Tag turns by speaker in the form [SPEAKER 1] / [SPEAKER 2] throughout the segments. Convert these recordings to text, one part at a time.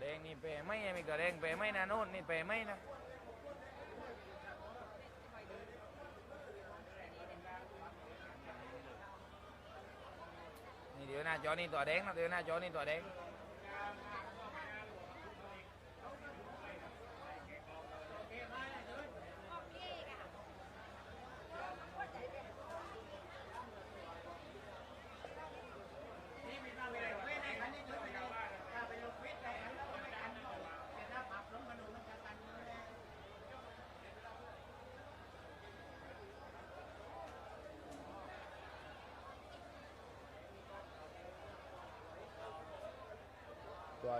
[SPEAKER 1] แดงนี่เปรไม่มีกระแดงเปรไม่นะโน่นนี่เปรไม่นะนี่เดี๋ยวหน้าจอนี่ตัวแดงนะเดี๋ยวหน้าจอนี่ตัวแดง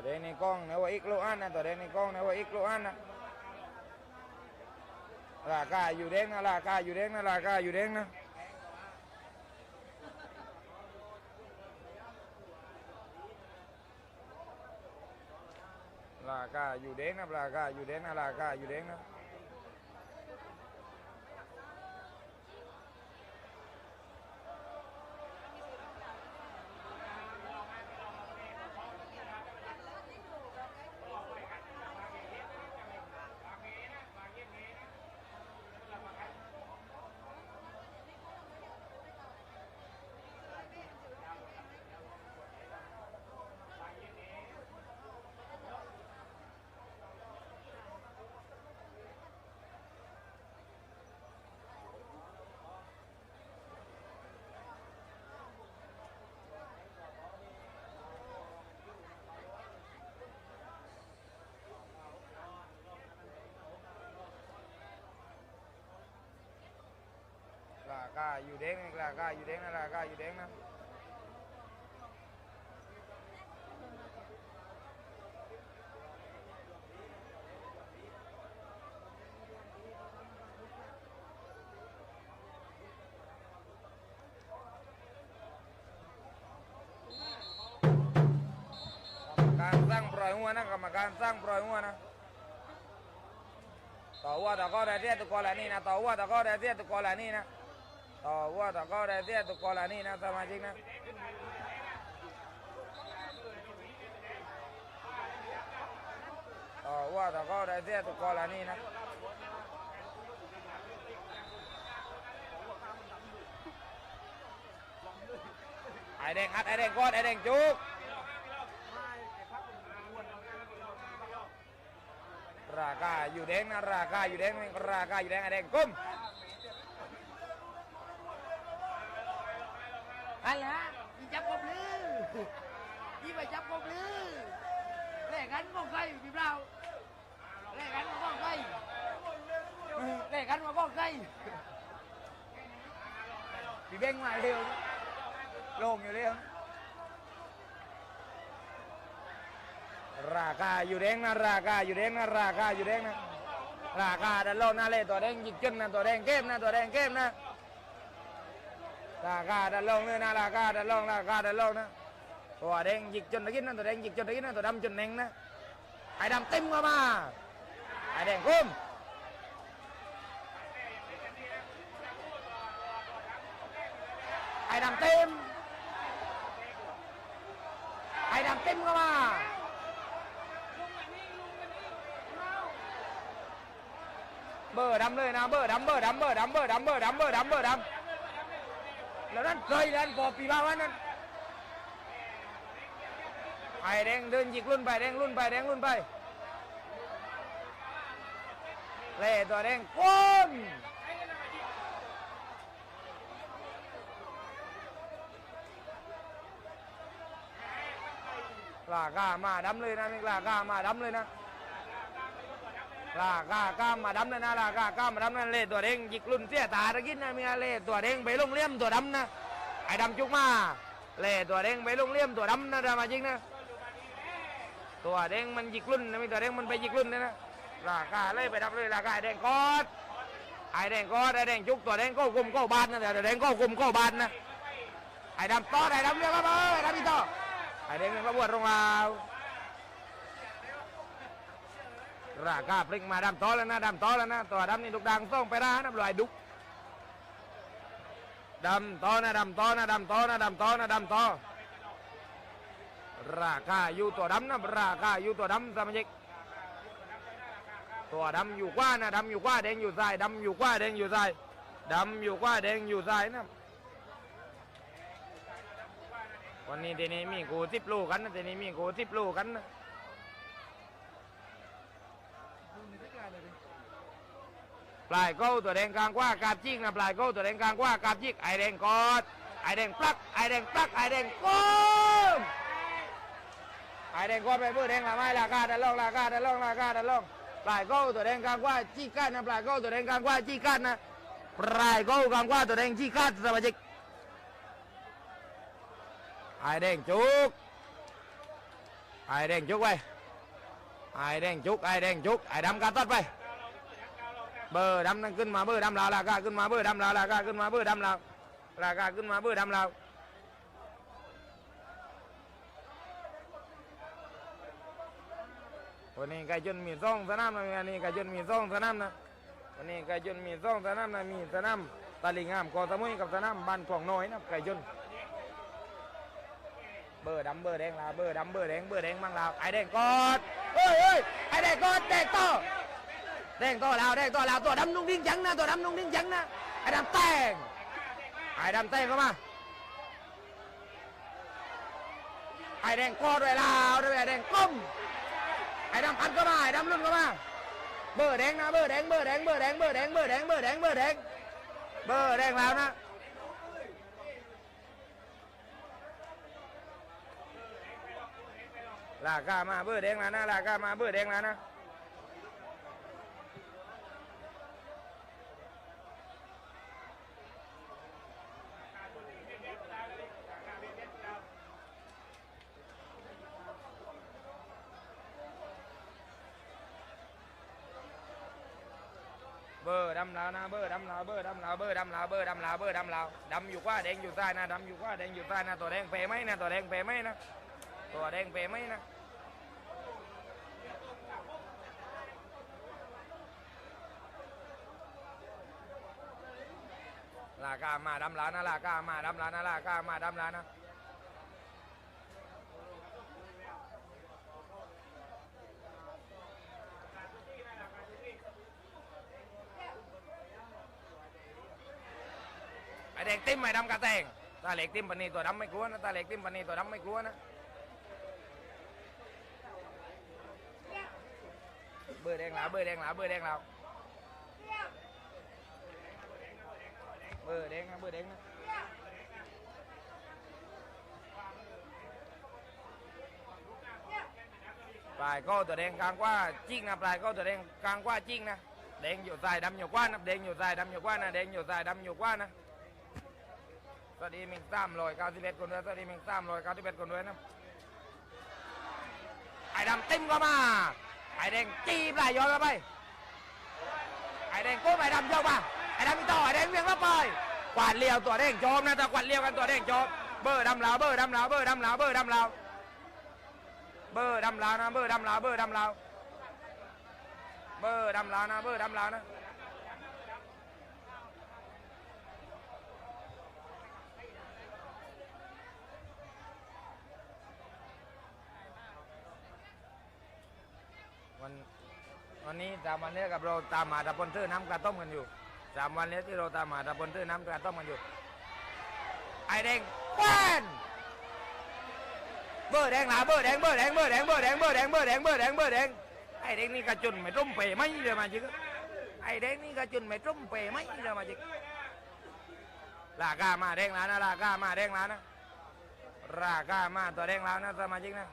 [SPEAKER 1] แดงในกล้องนะว่าอีกโลอันนะต่อแดงในกล้องนะว่าอีกโลอันนะราคาอยู่แดงนะราคาอยู่แดงนะราคาอยู่แดงนะราคาอยู่แดงนะราคาอยู่แดงนะราคาอยู่แดงนะ ราคาอยู่แดงนะราคาอยู่แดงนะราคาอยู่แดงนะการสร้างปล่อยหัวนะกรรมการสร้างปล่อยหัวนะต่อว่าต่อก็ได้เทียตุกอลานี่นะต่อว่าต่อก็ได้เทียตุกอลานี่นะ ต่อว่าต่อก็ได้เทียตุกอลานี่นะสมาชิกนะต่อว่าต่อก็ได้เทียตุกอลานี่นะไอแดงอัดไอแดงกอดไอแดงจุกราคาอยู่แดงนะราคาอยู่แดงราคาอยู่แดงไอแดงก้ม
[SPEAKER 2] อันละอีจับกบลือยี่ไปจับกบลือแลกกันมองใครพี่เราแลกกันมามองใครแลกกันมามองใคร
[SPEAKER 1] พี่เบ้งมาเร็วลงอยู่เร็วราคาอยู่แดงนะราคาอยู่แดงนะราคาอยู่แดงนะราคาดันโลน้าเล่ตัวแดงยิกจนนะตัวแดงเข้มนะตัวแดงเข้มนะ ราคาดันโลกเลยนะราคาดันโลกราคาดันโลกนะตัวแดงยิกจนตะกินนะตัวแดงยิกจนตะกินนะตัวดำจ แหน่งนะไอ้ดำเลยแล้วนั่นเคยนั่นพอปีบ้าวันนั้นไอ้แดงเดินหยิกรุ่นไปแดงรุ่นไปแดงรุ่นไปเล่ตัวแดงก้นลากามาดำเลยนะนี่ลากามาดำเลยนะ ลาก้ากามาดำเลยนะลาก้ากามาดำนั่นเลยตัวเด้งยิกลุ่นเสียตาตะกินนะมีอะไรตัวเด้งไปลงเลี่ยมตัวดำนะไอ้ดำจุกมาเล่ตัวเด้งไปลงเลี่ยมตัวดำนะดามาจริงนะตัวเด้งมันยิกลุ่นนะมีตัวเด้งมันไปยิกลุ่นนะนะลาก้าเลยไปดำเลยลาก้าไอ้แดงกอดไอ้แดงกอดไอ้แดงจุกตัวแดงก็กลมก็บานนะเดี๋ยวแดงก็กลมก็บานนะไอ้ดำต่อไอ้ดำเรียกมาเบอร์ไอ้ดำอีต่อไอ้เด็กมันก็บวชโรงลาว ราคาพลิกมาดำต้อแล้วนะดำต้อแล้วนะตัวดำนี่ดุกดังส่งไปร้านน้ำลายดุกดำต้อนะดำต้อนะดำต้อนะดำต้อนะดำต้อราคาอยู่ตัวดำนะราคาอยู่ตัวดำสมาชิกตัวดำอยู่กว่านะดำอยู่กว่าแดงอยู่ซ้ายดำอยู่กว่าแดงอยู่ซ้ายดำอยู่กว่าแดงอยู่ซ้ายนะวันนี้ทีนี้มีกูสิบลูกกันนะทีนี้มีกูสิบลูกกันนะ
[SPEAKER 2] ดูในที่การเลยดิ
[SPEAKER 1] ปลายเก้าตัวแดงกลางกว่ากาบจิกนะปลายเก้าตัวแดงกลางกว่ากาบจิกไอแดงกอดไอแดงปลักไอแดงปลักไอแดงก้มไอแดงกอดไปเพื่อแดงละไม้ราคาดันลงราคาดันลงราคาดันลงปลายเก้าตัวแดงกลางกว่าจิกกันนะปลายเก้าตัวแดงกลางกว่าจิกกันนะปลายเก้ากลางกว่าตัวแดงจิกกันสมาชิกไอแดงจุกไอแดงจุกไปไอแดงจุกไอแดงจุกไอดำกาตัดไป เบอร์ดำนั่นขึ้นมาเบอร์ดำลาวราคาขึ้นมาเบอร์ดำลาวราคาขึ้นมาเบอร์ดำลาวราคาขึ้นมาเบอร์ดำลาววันนี้ไก่จนมีซ่องสนามนะวันนี้ไก่จนมีซ่องสนามนะวันนี้ไก่จนมีซ่องสนามนะมีสนามตะลิงงามกอสมุยกับสนามบ้านคลองน้อยนะไก่จนเบอร์ดำเบอร์แดงลาเบอร์ดำเบอร์แดงเบอร์แดงมั่งลาไอแดงกอดเฮ้ยเฮ้ยไอแดงกอดแดงโต แดงตัวลาวแดงตัวลาวตัวดำนุ่งดิ้งจังนะตัวดำนุ่งดิ้งจังนะไอ้ดำแตงไอ้ดำแตงเข้ามาไอ้แดงกอด้วยลาวด้วยไอ้แดงก้มไอ้ดำพันเข้ามาไอ้ดำลุ่นเข้ามาเบอร์แดงนะเบอร์แดงเบอร์แดงเบอร์แดงเบอร์แดงเบอร์แดงเบอร์แดงเบอร์แดงเบอร์แดงแล้วนะลากามาเบอร์แดงแล้วนะลากามาเบอร์แดงแล้วนะ เบอร์ดำลาวนะเบอร์ดำลาวเบอร์ดำลาวเบอร์ดำลาวเบอร์ดำลาวเบอร์ดำลาวดำอยู่กว่าแดงอยู่ใต้นะดำอยู่กว่าแดงอยู่ใต้นะตัวแดงเปไหมนะตัวแดงเปไหมนะตัวแดงเปไหมนะลากามาดำลาวนะลากามาดำลาวนะลากามาดำลาวนะ แดงติ้มไอดำกระแตงตาเหล็กติ้มปานนีตัวดำไม่กลัวนะตาเหล็กติ้มปานนีตัวดำไม่กลัวนะเบอร์แดงลาวเบอร์แดงลาวเบอร์แดงลาวเบอร์แดงนะเบอร์แดงนะปลายก็ตัวแดงกลางกว่าจิ้งนะปลายก็ตัวแดงกลางกว่าจิ้งนะแดงอยู่ใต้ดำอยู่กว่านะแดงอยู่ใต้ดำอยู่กว่านะแดงอยู่ใต้ดำอยู่กว่านะ สวัสดีมิงสามร้อยเก้าสิบเอ็ดคนด้วยสวัสดีมิงสามร้อยเก้าสิบเอ็ดคนด้วยนะไอ้ดำเต็มเข้ามา ไอ้แดงจี้ปลย้อนเข้าไป ไอ้แดงโก้ไอ้ดำโยกมาไอ้ดำมีต่อไอ้แดงเวียงเข้าไปกวาดเลี้ยวตัวแดงโจมนะแต่กวาดเลี้ยวกันตัวแดงโจมเบอร์ดำลาวเบอร์ดำลาวเบอร์ดำลาวเบอร์ดำลาวเบอร์ดำลาวนะเบอร์ดำลาวเบอร์ดำลาวเบอร์ดำลาวนะเบอร์ดำลาวนะ วันนี้สามวันนี้กับเราตามหาตะปนซื้อน้ำกระต้มกันอยู่สามวันนี้ที่เราตามหาตะปนซื้อน้ำกระต้มกันอยู่ ไอแดงแป้นเบอร์แดงหลาเบอร์แดงเบอร์แดงเบอร์แดงเบอร์แดงเบอร์แดงเบอร์แดงเบอร์แดงเบอร์แดงไอแดงนี่กระจุนไม่ต้มเปไหมเดี๋ยมาจิกไอแดงนี่กระจุนไม่ต้มเปไหมเดี๋ยมาจิกลากามาแดงหลานะลากามาแดงหลานะลากามาตัวแดงหลานะสมาชิกนะ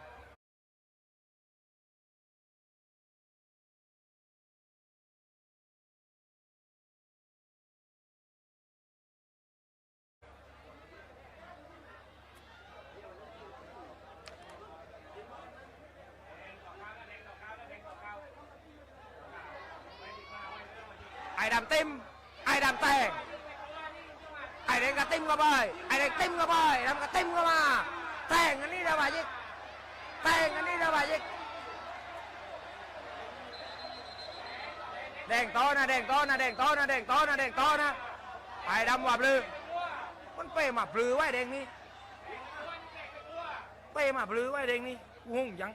[SPEAKER 1] ต็มไอ้ดำแตงไอ้แดงกระติ้มเข้าไปไอ้แดงติ้มเข้าไปดำกระติ้มเข้ามาแตงอันนี้เดี๋ยวมาจิกแตงอันนี้เดี๋ยวมาจิกแดงโตนะแดงโตนะแดงโตนะแดงโตนะแดงโตนะไอ้ดำว่าปลือมันเปมาปลือไว้แดงนี้เป้มาปลื้อไว้เด้งนี่กูงงจัง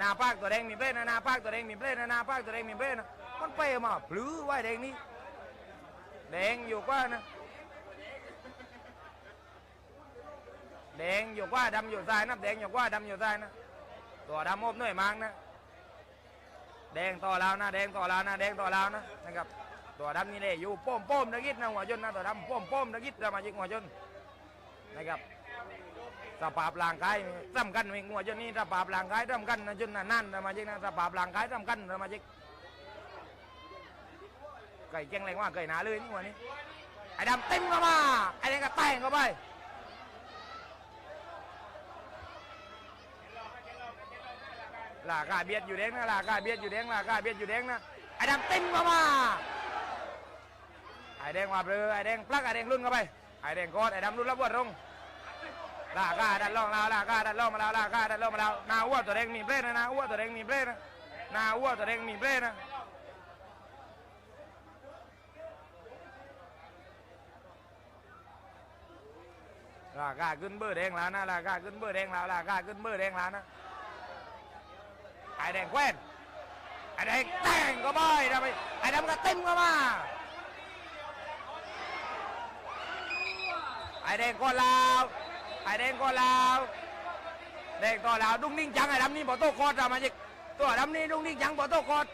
[SPEAKER 1] นาปากตัวแดงมีเปรตนะนาปากตัวแดงมีเปรตนะนาปากตัวแดงมีเปรตนะมันเป้มาปลื้อไว้เด้งนี่แดงอยู่กว่านะแดงอยู่กว่าดำอยู่ซ้ายนะแดงอยู่กว่าดำอยู่ซ้ายนะตัวดำมบหน่วยมังนะแดงต่อแล้วนะแดงต่อแล้วนะแดงต่อแล้วนะนะครับตัวดำนี่เลยอยู่ป้อมป้อมนะกิดนะหัวจนนะตัวดำป้อมป้อมนะกิดเรามาจิกหัวจนนะครับ สภาพร่างกายสำคัญมีหัวจนนี่สภาพร่างกายสำคัญนะจนนะนั่นเรามาจิกนะสภาพร่างกายสำคัญเรามาจิกไก่เจ้งแรงว่าไก่หนาเลยนี่หัวนี้ไอ้ดำเต็มเข้ามาไอ้แดงก็แต่งเข้าไปลากาเบียดอยู่แดงนะลากาเบียดอยู่แดงลากาเบียดอยู่แดงนะไอ้ดำเต็มเข้ามาไอ้แดงมาเบลอไอ้แดงปลักไอ้แดงรุ่นเข้าไปไอ้แดงกอดไอ้ดำรุ่นรับวัดลง ลากาดันล่องลาลากาดันล่องมาแล้วลากาดันล่องมาแล้วนาอ้วตัวแดงมีเปรนะนาอ้วตัวแดงมีเปรนะนาอ้วตัวแดงมีเปรนะลากาขึ้นเบอร์แดงแล้วนะลากาขึ้นเบอร์แดงแล้วลากาขึ้นเบอร์แดงแล้วนะไอแดงแควนไอแดงแต่งก็บ่อยนะไปไอดำก็เต็มเข้ามาไอแดงก็ลาว ไอ้แดงก็ลาวแดงก็ลาวดุ้งนิ่งจังไอ้ดำนี่บ่โตกอดอะมาจิกตัวดำนี่ดุ้งนิ่งจังบ่โตกอด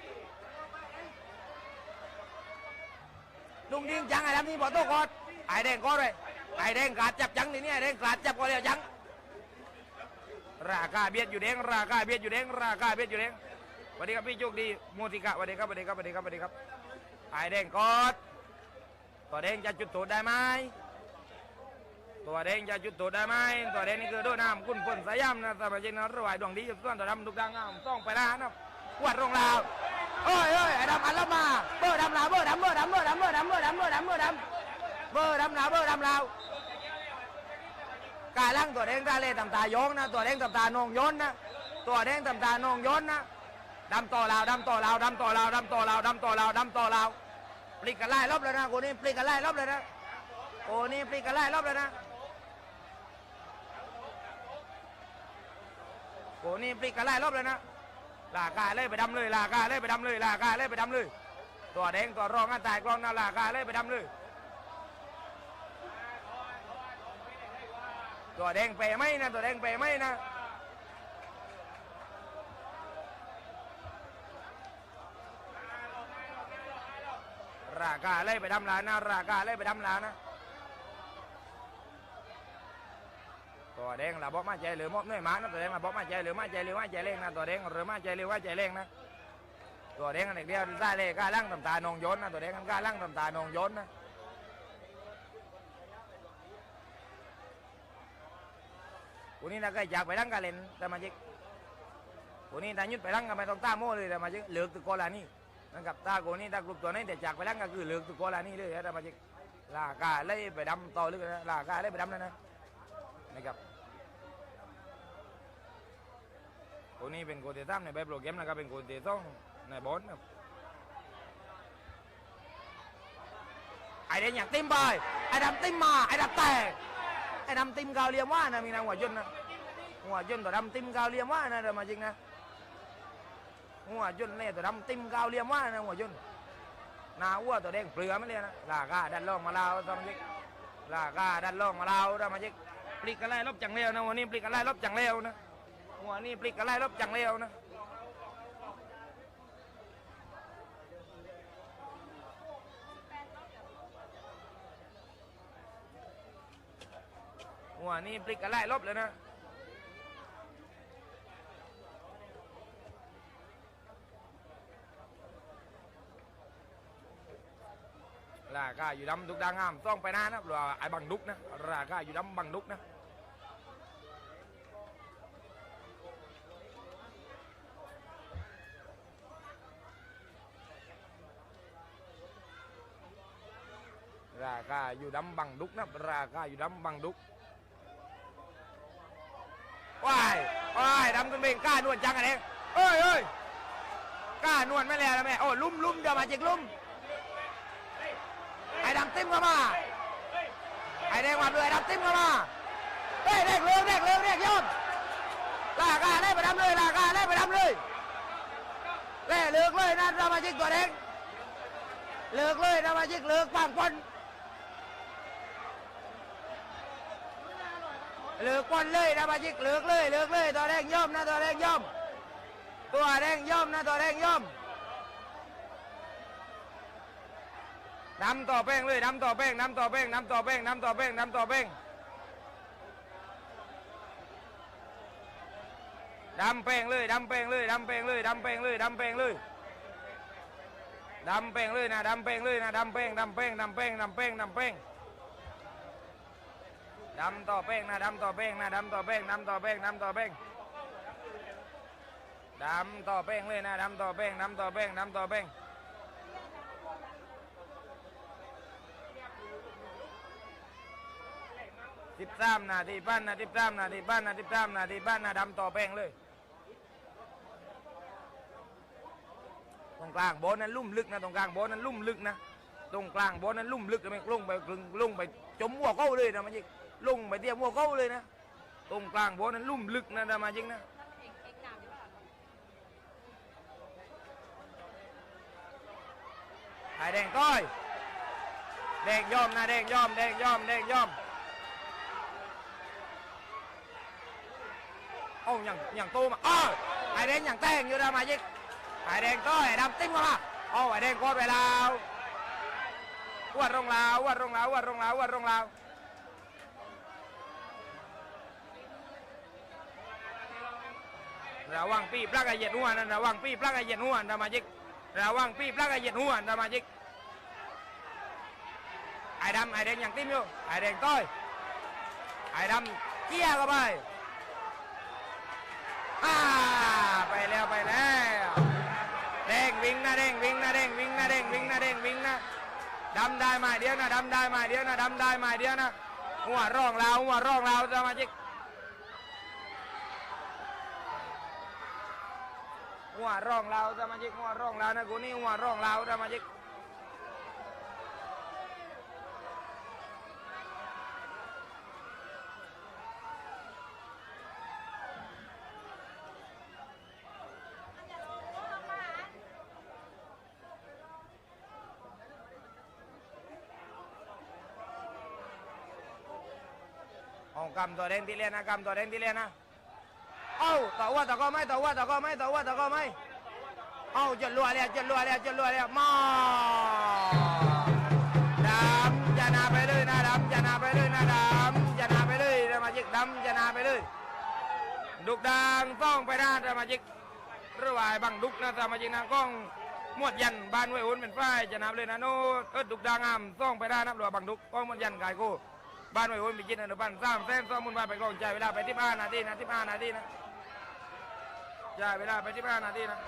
[SPEAKER 1] ดุ้งนิ่งจังไอ้ดำนี่บ่โตกอดไอ้แดงก็เลยไอ้แดงกาดจับจังนี่เนี่ยไอ้แดงกาดจับก็เรียวจังราคาเบียดอยู่แดงราคาเบียดอยู่แดงราคาเบียดอยู่แดงสวัสดีครับพี่โชคดีโมติกะสวัสดีครับสวัสดีครับสวัสดีครับสวัสดีครับไอ้แดงกอดตัวแดงจะจุดโทษได้ไหม ตัวแดงจะจุดตัวได้ไหมตัวแดงนี่คือโดนน้ำคุณพลสายามนะสมาชิกนะระหว่างดวงดีกับส่วนตัวดำทุกดังงามต้องไปนะนะกวดโรงลาวโอ้ยโอ้ยไอ้ดำอันละมาเบอร์ดำลาวเบอร์ดำเบอร์ดำเบอร์ดำเบอร์ดำเบอร์ดำเบอร์ดำเบอร์ดำเบอร์ดำลาวเบอร์ดำลาวกาลังตัวแดงตาเล่ตำตาโยงนะตัวแดงตำตานองโยนนะตัวแดงตำตานองโยนนะดำต่อลาวดำต่อลาวดำต่อลาวดำต่อลาวดำต่อลาวดำต่อลาวปลีกกันไล่รอบเลยนะกูนี่ปลีกกันไล่รอบเลยนะโอ้นี่ปลีกกันไล่รอบเลยนะ โอ้นี่ปลิกกันไล่รอบเลยนะลากาเลยไปดำเลยลากาเลยไปดำเลยลากาเลยไปดำเลย ตัวแดงตัวรองกันตายกลองนะลากาเลยไปดำเลย ตัวแดงเปไหมนะตัวแดงเปไหมนะรากาเลยไปดำลานะรากาเลยไปดำลานะ ตัวแดงเราบอกมาใจหรือมอบนื้อหมานะตัวแดงเราบอกมาใจหรือมาใจหรือมาใจเร่งนะตัวแดงหรือมาใจหรือว่าใจเร่งนะตัวแดงอันเดียวได้เลยกล้าล่งตำตานองโยนนะตัวแดงกล้าล่งตำตานองโยนนะกูนี่นะก็อยากไปล่งกันเล่นแต่มาจิกกูนี่ตายุดไปล่งกันไม่ต้องตาโม่เลยแต่มาจิกเหลือกตึกโกลานี่นะครับตากูนี่ตากลุ่มตัวนี้แต่จากไปล่งก็คือเหลือกตึกโกลานี่เลยแต่มาจิกลากาเลยไปดำต่อเลยนะลากาเลยไปดำนะนะนะครับ คนนี้เป็นโกเตตั้มในใบโปรแกรมนะครับเป็นโกเตต้องในบอลนะครับไอเดนอยากติ้มไปไอดำติ้มมาไอดำแตกไอดำติ้มกาวเลียมว่านะมีนางหัวจนนะหัวจนตัวดำติ้มกาวเลียมว่านะเดี๋ยวมาจริงนะหัวจนเนี่ยตัวดำติ้มกาวเลียมว่านะหัวจนนาอ้วตัวแดงเปลือไม่เลยนะลากาดันล่องมาลาวทำมาจิกลากาดันล่องมาลาวทำมาจิกปลิกกันไล่ลบจังเร็วนะวันนี้ปลิกกันไล่ลบจังเร็วนะ หัวนี่ปลิกกันไล่ลบจังเร็วนะหัวนี่ปลิกกันไล่ลบเลยนะราคาอยู่ดำทุกดังงามต้องไปหน้านะหรือไอ้บังดุกนะราคาอยู่ดำบังดุกนะ ราคา อยู่ดำบังดุกนะราคาอยู่ดำบังดุกว้ายว้ายดำกันเบงกล้านวลจังอันเองเอ้ยเอ้ยกล้านวลไม่แล้วนะแม่โอ้ลุ่มลุ่มเดี๋ยวมาจิกลุ่มไอ้ดำติ้มเข้ามาไอ้แดงมาเลยดำติ้มเข้ามาเฮ้ยเด็กเลือกเด็กเลือกเด็กยอมลากาได้ไปดำเลยลากาได้ไปดำเลยเล่เลือกเลยนะสมาชิกตัวเด็กเลือกเลยสมาชิกเลือกปางคน เลือกคนเลยสมาชิกเลือกเลยเลือกเลยตัวแดงย่อมนะตัวแดงย่อม ตัวแดงย่อมนะตัวแดงย่อมดำต่อแป้งเลยดำต่อแป้งดำต่อแป้งดำต่อแป้งดำต่อแป้งดำต่อแป้งดำแป้งเลยดำแป้งเลยดำแป้งเลยดำแป้งเลยดำแป้งเลยดำแป้งเลยนะดำแป้งเลยนะดำแป้งดำแป้งดำแป้งดำแป้งดำแป้ง ดำต่อแป้งนะดำต่อแป้งนะดำต่อแป้งดำต่อแป้งดำต่อแป้งดำต่อแป้งเลยนะดำต่อแป้งดำต่อแป้งดำต่อแป้งสิบสามนาทีปั้นนะสิบสามนาทีปั้นนะสิบสามนาทีปั้นนะดำต่อแป้งเลยตรงกลางโบนนั้นลุ่มลึกนะตรงกลางโบนนั้นลุ่มลึกนะตรงกลางโบนนั้นลุ่มลึกนะไม่ลงไปกลึงลงไปจมหัวเข้าเลยนะมันจิก ลงไปเตี้ยหัวเข้าเลยนะ ตรงกลางโบนนั้นลุ่มลึกนะนะมาจิกนะไอ้แดงต้อยแดงยอมนะแดงยอมแดงยอมแดงยอมโอ้าอย่างอย่างโตมาอ้อไอ้แดงอย่างแต่งอยู่นะมายิกไอ้แดงต้อยดำติ้งมาโอ้าไอ้แดงโคตรเวลาวัดรงลาววัดรงลาววัดรงลาววัดรงลาว ระวังปีปลักไอเหยียดหัวนั่นระวังปีปลักไอเหยียดหัวนะมายิกระวังปีปลักไอเหยียดหัวสมาชิกไอดำไอแดงอย่างติ้มอยู่ไอแดงต้อยไอดำเกี้ยเข้าไปอ่าไปแล้วไปแล้วแดงวิ่งนะแดงวิ่งนะแดงวิ่งนะแดงวิ่งนะแดงวิ่งนะดำได้มาเดียวนะดำได้มาเดียวนะดำได้มาเดียวนะหัวร่องเราหัวร่องเราสมาชิก หัวร่องเราสมาชิกหัวร่องเรานะกูนี่หัวร่องเราสมาชิกเอากำตัวแดงที่เลียนนะกำตัวแดงที่เลียนนะ เอาต่อว่าต่อก็ไม่ต่อว่าต่อก็ไม่ต่อว่าต่อก็ไม่เอาจะรัวเลยจะรัวเลยจะรัวเลยมาดำจะนาไปเลยนะดำจะนาไปเลยนะดำจะนาไปเลยสมาชิกดำจะนาไปเลยดุกดังต้องไปได้นะสมาชิกระวางบังดุกนะสมาชิกนะก้องหมวดยันบ้านไว้อุ่นเป็นฝ้ายจะนับเลยนะโน้ตเออดุกดังงามต้องไปได้นับหลวบังดุกก้องหมวดยันกายกูบ้านไว้อุ่นไปกินอนุบันสามแสนสองมุนบาทไปกองใจเวลาไปที่บ้านนาทีนะที่บ้านนาทีนะ จ่ายเวลาไปที่บ้านนาทีนะ